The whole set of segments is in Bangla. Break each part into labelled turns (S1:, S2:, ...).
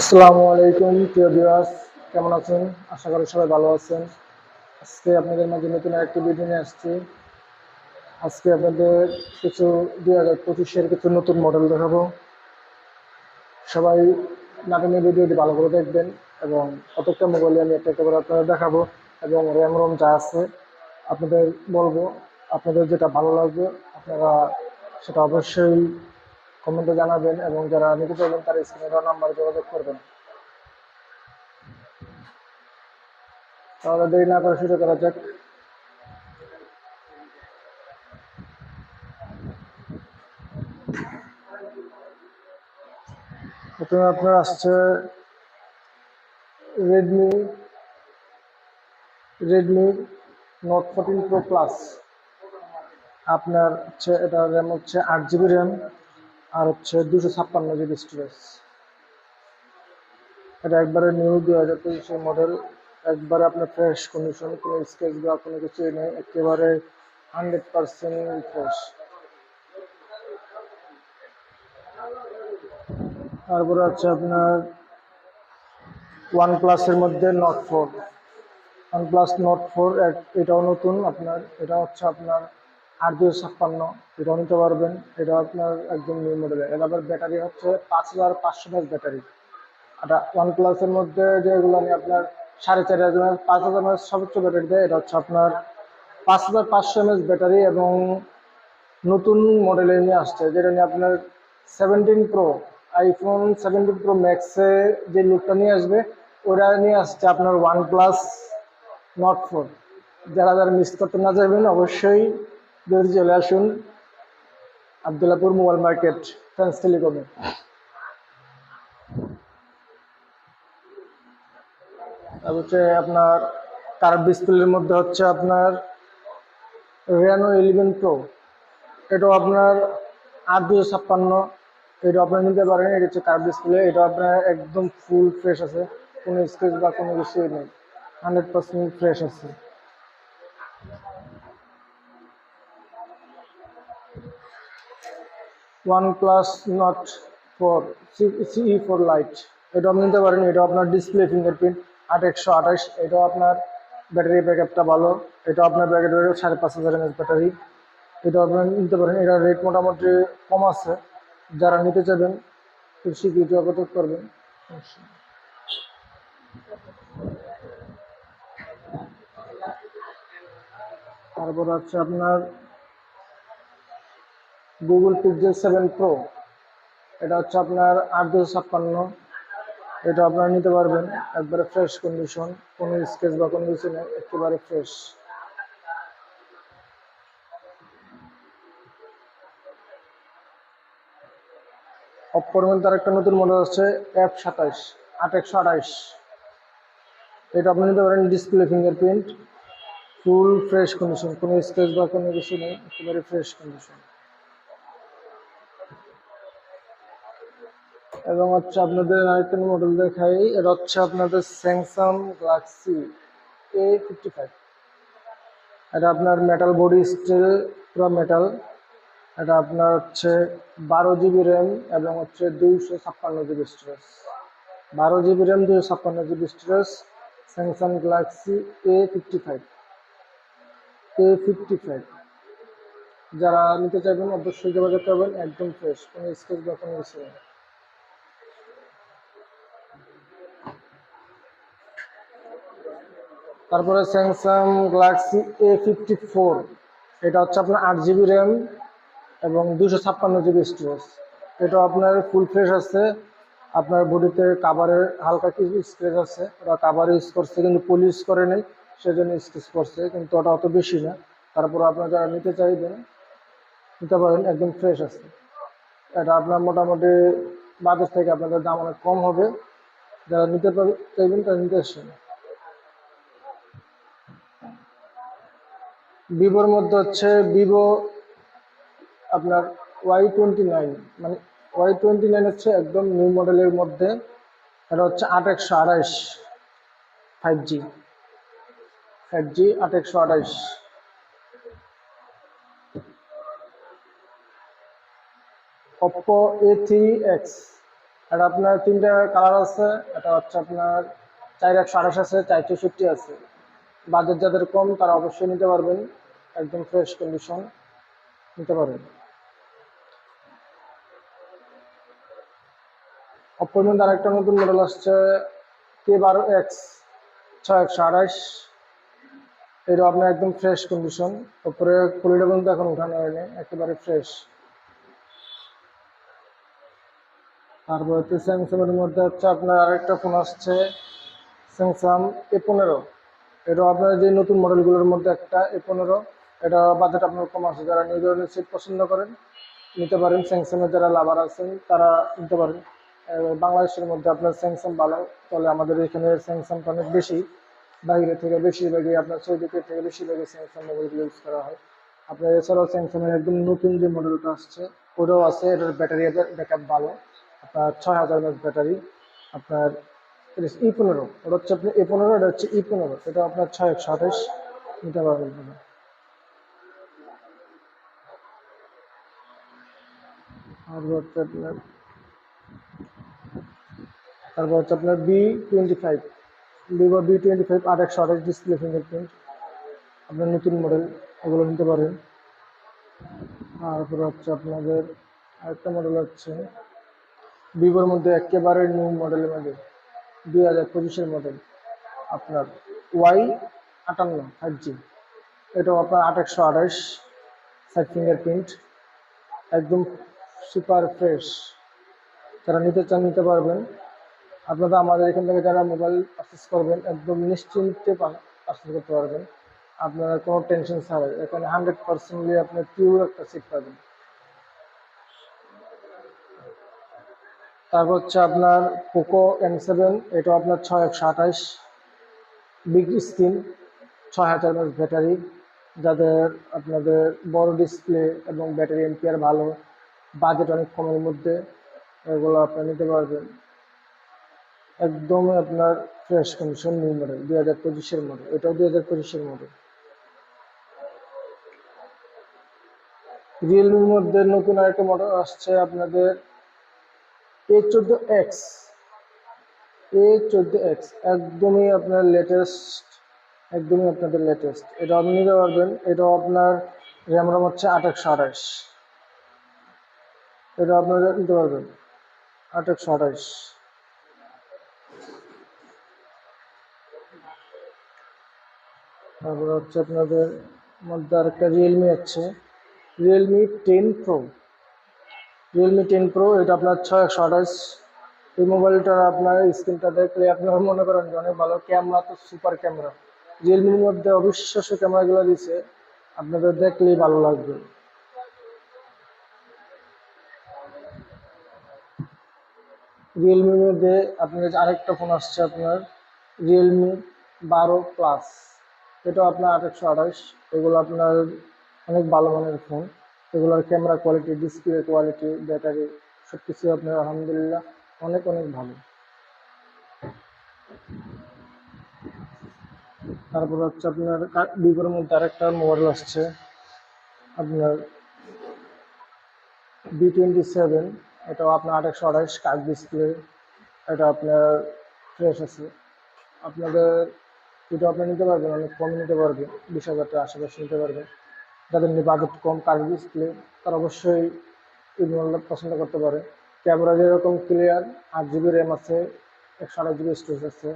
S1: আসসালামু আলাইকুম, প্রিয় ভিউয়ার্স কেমন আছেন? আশা করি সবাই ভালো আছেন। আজকে আপনাদের মাঝে নতুন একটি ভিডিও নিয়ে আসছি। আজকে আপনাদের কিছু দুই হাজার পঁচিশের কিছু নতুন মডেল দেখাবো। সবাই নাটনের ভিডিওটি ভালো করে দেখবেন এবং প্রত্যেকটা মোবাইলে আমি একটা একটা করে আপনাদের দেখাবো এবং র্যাম রোম যা আছে, আপনাদের বলব। আপনাদের যেটা ভালো লাগবে, আপনারা সেটা অবশ্যই কমেন্টে জানাবেন এবং যারা নিতে চাইবেন তারা স্ক্রিনে দেওয়া নাম্বারে যোগাযোগ করবেন। তাহলে দেরি না করে শুরু করা যাক। প্রথমে আপনার আসছে Redmi Redmi note fourteen pro plus আপনার হচ্ছে, এটা র্যাম হচ্ছে আট জিবি র্যাম আর হচ্ছে দুশো ছাপ্পান্ন জিবি স্টোরেজ। এটা একবারে নিউ দু হাজার তেইশের মডেল। একবারে আপনার ফ্রেশ কন্ডিশন কোনো স্কেচ বা কোনো কিছু নেই, একেবারে হান্ড্রেড পার্সেন্ট ফ্রেশ তারপরে হচ্ছে আপনার ওয়ান প্লাসের মধ্যে Nord four one plus Nord four এটাও নতুন, আপনার এটা হচ্ছে আপনার আট দুশো ছাপ্পান্ন এটাও নিতে পারবেন। এটা আপনার একদম নিউ মডেলের এটা আবার ব্যাটারি হচ্ছে পাঁচ হাজার পাঁচশো এমএস ব্যাটারি এটা ওয়ান প্লাসের মধ্যে যেগুলো আমি আপনার সাড়ে চার হাজার, পাঁচ হাজার এমএস সর্বোচ্চ ব্যাটারি দেয়, এটা হচ্ছে আপনার পাঁচ হাজার পাঁচশো এমএস ব্যাটারি এবং নতুন মডেলে নিয়ে আসছে, যেটা নিয়ে আপনার seventeen pro iPhone seventeen pro ম্যাক্সে যে লুকটা নিয়ে আসবে, ওটা নিয়ে আসছে আপনার ওয়ান প্লাস নট ফোর যারা যারা মিস করতে না যাবেন, অবশ্যই যদি চলে আসুন। আবদুল্লাপুর মোবাইল মার্কেট, ফ্রেন্স টেলিকমে। হচ্ছে আপনার কার্ভ ডিসপ্লের মধ্যে হচ্ছে আপনার রেনো ইলেভেন প্রো এটাও আপনার আট দুশো ছাপ্পান্ন। এটা আপনার নিতে পারেন। এটা হচ্ছে কার্ভ ডিসপ্লে। এটা আপনার একদম ফুল ফ্রেশ আছে। কোনো স্ক্রেচ বা কোনো কিছুই নেই। হান্ড্রেড পার্সেন্ট ফ্রেশ আছে। One plus Nord four CE four lite. এটা আপনি নিতে পারেন এটা আপনার ডিসপ্লে ফিঙ্গারপ্রিন্ট আট একশো আঠাশ, এটাও আপনার ব্যাটারি ব্যাকআপটা ভালো এটা আপনার ব্যাকআপ সাড়ে পাঁচ হাজার এমএস ব্যাটারি। এটা আপনার নিতে পারেন এটা রেট মোটামুটি কম আছে। যারা নিতে চাইবেন, খুব শীঘ্রই যোগাযোগ করবেন। তারপর আছে আপনার গুগল পিক্সেল সেভেন প্রো এটা হচ্ছে আপনার আট দুশো ছাপ্পান্ন। এটা আপনারা নিতে পারবেন একবারে ফ্রেশ কন্ডিশন কোনো স্কেচ বা কোনো কিছু নেই, একেবারে ফ্রেশ অপ্পোর মধ্যে আরেকটা নতুন মডেল আছে এফ সাতাইশ আট একশো আঠাইশ এটা আপনি নিতে পারেন display fingerprint full fresh condition কোনো স্কেচ বা কোনো কিছু নেই, একেবারে ফ্রেশ কন্ডিশন এবং হচ্ছে আপনাদের আরেকটা মডেল দেখাই, এটা হচ্ছে আপনাদের Samsung Galaxy A fifty five এটা আপনার মেটাল বডি স্টিল পুরো মেটাল এটা আপনার হচ্ছে বারো জিবি র্যাম এবং হচ্ছে দুইশো ছাপ্পান্ন জিবি স্টোরেজ বারো জিবি র্যাম দুইশো ছাপ্পান্ন GB storage Samsung Galaxy A fifty five A fifty five যারা নিতে চাইবেন, অবশ্যই যোগাযোগ করবেন, একদম ফ্রেশ কোনো স্কেচ বা কোনো কিছু নেই। তারপরে Samsung Galaxy A fifty four এটা হচ্ছে আপনার আট জিবি র্যাম এবং দুশো ছাপ্পান্ন জিবি স্টোরেজ এটা আপনার ফুল ফ্রেশ আছে। আপনার বডিতে কাভারের হালকা কিছু স্ক্রেচ আছে। ওরা কাভার ইউজ করছে কিন্তু পুলিশ করে নেই, সেজন্য স্কেচ করছে, কিন্তু ওটা অত বেশি না। তারপর আপনার যারা নিতে চাইবেন, নিতে পারেন, একদম ফ্রেশ আছে। এটা আপনার মোটামুটি বাজার থেকে আপনাদের দাম অনেক কম হবে। যারা নিতে চাইবেন তারা নিতে আসছেন ভিভোর মধ্যে হচ্ছে ভিভো আপনার ওয়াই টোয়েন্টি নাইন মানে ওয়াই টোয়েন্টি নাইন হচ্ছে একদম নিউ মডেলের মধ্যে। এটা হচ্ছে আট একশো আঠাইশ ফাইভ জি ফাইভ জি আট একশো আঠাইশ অপ্পো এ থ্রি এক্স এটা আপনার তিনটা কালার আছে, এটা হচ্ছে আপনার চার একশো আঠাশ আছে চার চৌষট্টি আছে। বাজেট যাদের কম, তারা অবশ্যই নিতে পারবেন। একদম ফ্রেশ কন্ডিশন নিতে পারবেন। অপোর মধ্যে আরেকটা নতুন মডেল আসছে কে বারো এক্স ছয় একশো আঠাশ এটা আপনার একদম ফ্রেশ কন্ডিশন ওপরে কুলিটা পর্যন্ত এখন উঠানো হয়নি, একেবারে ফ্রেশ তারপর হচ্ছে স্যামসাং এর মধ্যে হচ্ছে আপনার আরেকটা ফোন আসছে স্যামসাং এ পনেরো। এটা আপনার যে নতুন মডেলগুলোর মধ্যে একটা এ পনেরো, এটা বাজেট আপনার কম আছে। যারা নিউ ধরনের সেট পছন্দ করেন, নিতে পারেন। স্যামসাংয়ের যারা লাভার আছেন, তারা নিতে পারেন। বাংলাদেশের মধ্যে আপনার স্যামসাং ভালো, তাহলে আমাদের এখানে স্যামসাংটা অনেক বেশি। বাইরে থেকে বেশিরভাগই আপনার সৌদিকের থেকে বেশিরভাগই স্যামসাং মোবাইলগুলো ইউজ করা হয়। আপনার এছাড়াও স্যামসাংয়ের একদম নতুন যে মডেলটা আসছে, ওটাও আছে। এটার ব্যাটারি ব্যাকআপ ভালো। আপনার ছয় হাজার ব্যাটারি আপনার ই পনেরো। ওটা হচ্ছে আপনি এ পনেরো, এটা হচ্ছে ই পনেরো। এটা আপনার ছয় একশো আঠাশ নিতে পারবেন। আর হচ্ছে আপনার, তারপর হচ্ছে আপনার B twenty five. Vivo B twenty five আট একশো আঠাশ ডিসপ্লে ফিঙ্গারপ্রিন্ট আপনার নতুন মডেল এগুলো নিতে পারেন। তারপর হচ্ছে আপনাদের আরেকটা মডেল হচ্ছে, ভিভোর মধ্যে একেবারে নিউ মডেলের মধ্যে। দুই হাজার পঁচিশের মডেল। আপনার ওয়াই আটান্ন ফাইভ জি এটাও আপনার একশো আঠাশ সাইড ফিঙ্গারপ্রিন্ট একদম সুপার ফ্রেশ যারা নিতে চান, নিতে পারবেন। আপনারা আমাদের এখান থেকে যারা মোবাইল পারচেস করবেন, একদম নিশ্চিন্তে পারচেস করতে পারবেন। আপনারা কোনো টেনশন ছাড়াই। এখানে হান্ড্রেড পার্সেন্টলি আপনি পিওর একটা সিট পাবেন। তারপর হচ্ছে আপনার পোকো এম সেভেন এটা আপনার ছয় একশো আঠাশ। বিগ স্ক্রিন ছয় হাজার এমএস ব্যাটারি যাদের আপনাদের বড় ডিসপ্লে এবং ব্যাটারি এমপিআর ভালো বাজেট অনেক কমের মধ্যে, এগুলো আপনি নিতে পারবেন। একদমই আপনার ফ্রেশ কন্ডিশন নিউ মডেল দুই হাজার পঁচিশের মডেল এটাও দুই হাজার পঁচিশের মডেল রিয়েলমির মধ্যে নতুন আরেকটা মডেল আসছে আপনাদের এ চোদ্দ এক্স এ চোদ্দ এক্স একদমই আপনার লেটেস্ট একদমই আপনাদের লেটেস্ট এটা আপনি নিতে পারবেন। এটাও আপনার র্যাম রাম হচ্ছে একশো আঠাশ। এটা আপনারা নিতে পারবেন। একশো আঠাশ। তারপর হচ্ছে আপনাদের মধ্যে আরেকটা রিয়েলমি আছে। Realme ten pro Realme ten pro এটা আপনার ছয় একশো আঠাশ। এই মোবাইলটার আপনার স্ক্রিনটা দেখলে আপনারা মনে করেন যে অনেক ভালো ক্যামেরা তো সুপার ক্যামেরা রিয়েলমির মধ্যে অবিশ্বাস্য ক্যামেরাগুলো দিছে, আপনাদের দেখলেই ভালো লাগবে। রিয়েলমির মধ্যে আপনার আরেকটা ফোন আসছে আপনার রিয়েলমি বারো প্লাস এটাও আপনার আঠাশশো আঠাশ, এগুলো আপনার অনেক ভালো মানের ফোন এগুলোর camera quality display quality battery সব কিছু আপনার আলহামদুলিল্লাহ অনেক অনেক ভালো। তারপর হচ্ছে আপনার ভিভোর মধ্যে আরেকটা মোবাইল আসছে। আপনার বি টোয়েন্টি সেভেন এটাও আপনার আঠাশশো আঠাশ কার্ড ডিসপ্লে এটা আপনার ফ্রেশ আছে। আপনাদের, এটা আপনি নিতে পারবেন, অনেক কম নিতে পারবেন, বিশ হাজার টাকা আশেপাশে নিতে পারবেন। যাদের বাজেট কম কার্ড ডিসপ্লে তারা অবশ্যই এই পছন্দ করতে পারে। ক্যামেরা যেরকম ক্লিয়ার আট জিবি র্যাম আছে, একশো আঠাশ জিবি স্টোরেজ আছে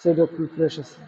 S1: সেটা ফুল ফ্রেশ আছে।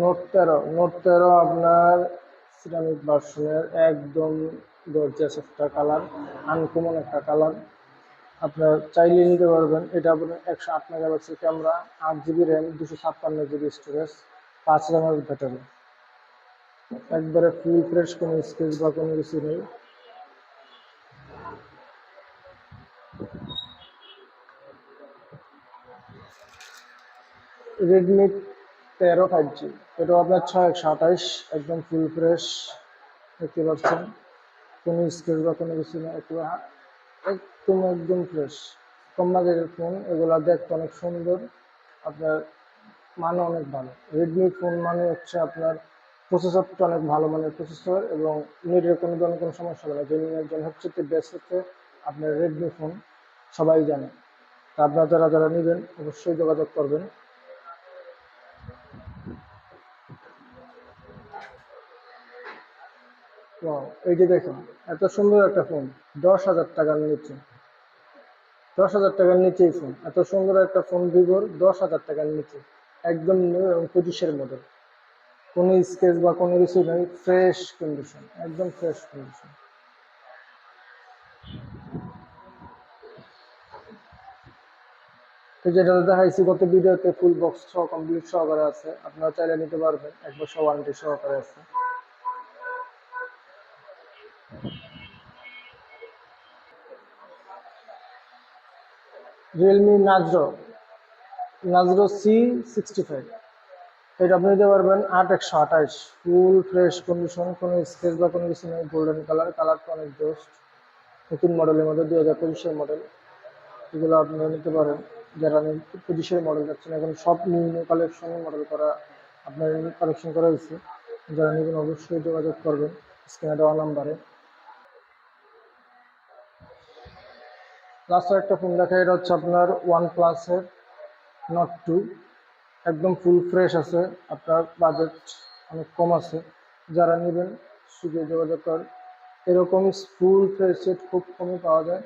S1: নোট তেরো নোট তেরো আপনার সিরামিক ভার্সনের একদম গর্জিয়াস একটা কালার আনকমন একটা কালার আপনার চাইলে নিতে পারবেন। এটা আপনার একশো আট মেগাপিক্সেল ক্যামেরা আট জিবি র্যাম দুশো ছাপ্পান্ন জিবি স্টোরেজ পাঁচ র্যামের ব্যাটারি একবারে ফুল ফ্রেশ কোনো স্কেচ বা কোনো কিছু নেই। রেডমি তেরো ফাইভ জি এটাও আপনার ছয় একশো আঠাশ, একদম ফুল ফ্রেশ দেখতে পাচ্ছেন। কোনো স্কেচ বা কোনো কিছু নেই একটু একদম একদম ফ্রেশ কম বাজেটের ফোন এগুলো দেখতে অনেক সুন্দর। আপনার মানে অনেক ভালো। রেডমি ফোন মানে হচ্ছে আপনার প্রসেসরটা অনেক ভালো মানের প্রসেসর এবং নেটের কোনো ধরনের কোনো সমস্যা হবে না। গেমিংয়ের জন্য হচ্ছে বেস্ট হচ্ছে আপনার রেডমি ফোন সবাই জানে। তা আপনারা যারা যারা নেবেন, অবশ্যই যোগাযোগ করবেন। এই যে দেখেন, এত সুন্দর একটা ফোন দশ হাজার টাকার নিচে। দশ হাজার টাকার নিচেই ফোন এত সুন্দর একটা ফোন ভিভোর দশ হাজার টাকার নিচে, একদম নিউ এবং পঁচিশের মডেল কোনো স্কেচ বা কোনো কিছু নেই ফ্রেশ কন্ডিশন একদম ফ্রেশ কন্ডিশন তো যেটা দেখাইছি, গত ভিডিওতে ফুল বক্স সহ কমপ্লিট সহকারে আছে। আপনারা চাইলে নিতে পারবেন এক বছর ওয়ারেন্টি সহকারে আছে। রিয়েলমি নাজরো নাজরো সি সিক্সটি ফাইভ এটা আপনি নিতে পারবেন আট একশো আঠাশ ফুল ফ্রেশ কন্ডিশন কোনো স্কেচ বা কোনো কিছু নেই গোল্ডেন কালার কালারটা অনেক বেস্ট নতুন মডেলের মধ্যে দু হাজার পঁচিশের মডেল এগুলো আপনারা নিতে পারেন। যারা পঁচিশের মডেল যাচ্ছেন, এখন সব নিউ নিউ কালেকশনের মডেল করা আপনার কালেকশন করা হয়েছে। যারা নেবেন অবশ্যই যোগাযোগ করবেন, স্ক্রিনে দেওয়া নাম্বারে লাস্ট একটা ফোন দেখা এটা হচ্ছে আপনার ওয়ান প্লাসের নট টু একদম ফুল ফ্রেশ আছে, আপনার বাজেট অনেক কম আছে। যারা নেবেন শুধু যোগাযোগ কর। এরকম ফুল ফ্রেশ সেট খুব কমই পাওয়া যায়।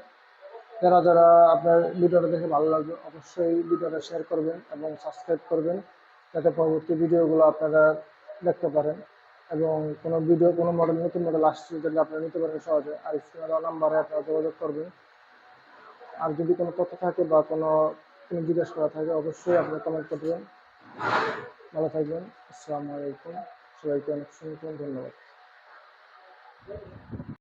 S1: যারা যারা আপনার ভিডিওটা দেখে ভালো লাগবে, অবশ্যই ভিডিওটা শেয়ার করবেন এবং সাবস্ক্রাইব করবেন, যাতে পরবর্তী ভিডিওগুলো আপনারা দেখতে পারেন। এবং কোনো ভিডিও কোনো মডেল নতুন মডেল আসছে যেটা আপনারা নিতে পারেন সহজে, আর স্ক্রিনে নাম্বারে আপনারা যোগাযোগ করবেন। আর যদি কোনো তথ্য থাকে বা কোনো কোনো জিজ্ঞেস করা থাকে, অবশ্যই আপনি কমেন্ট করবেন। ভালো থাকবেন। আসসালামু আলাইকুম। সবাইকে অনেক শুনবেন ধন্যবাদ।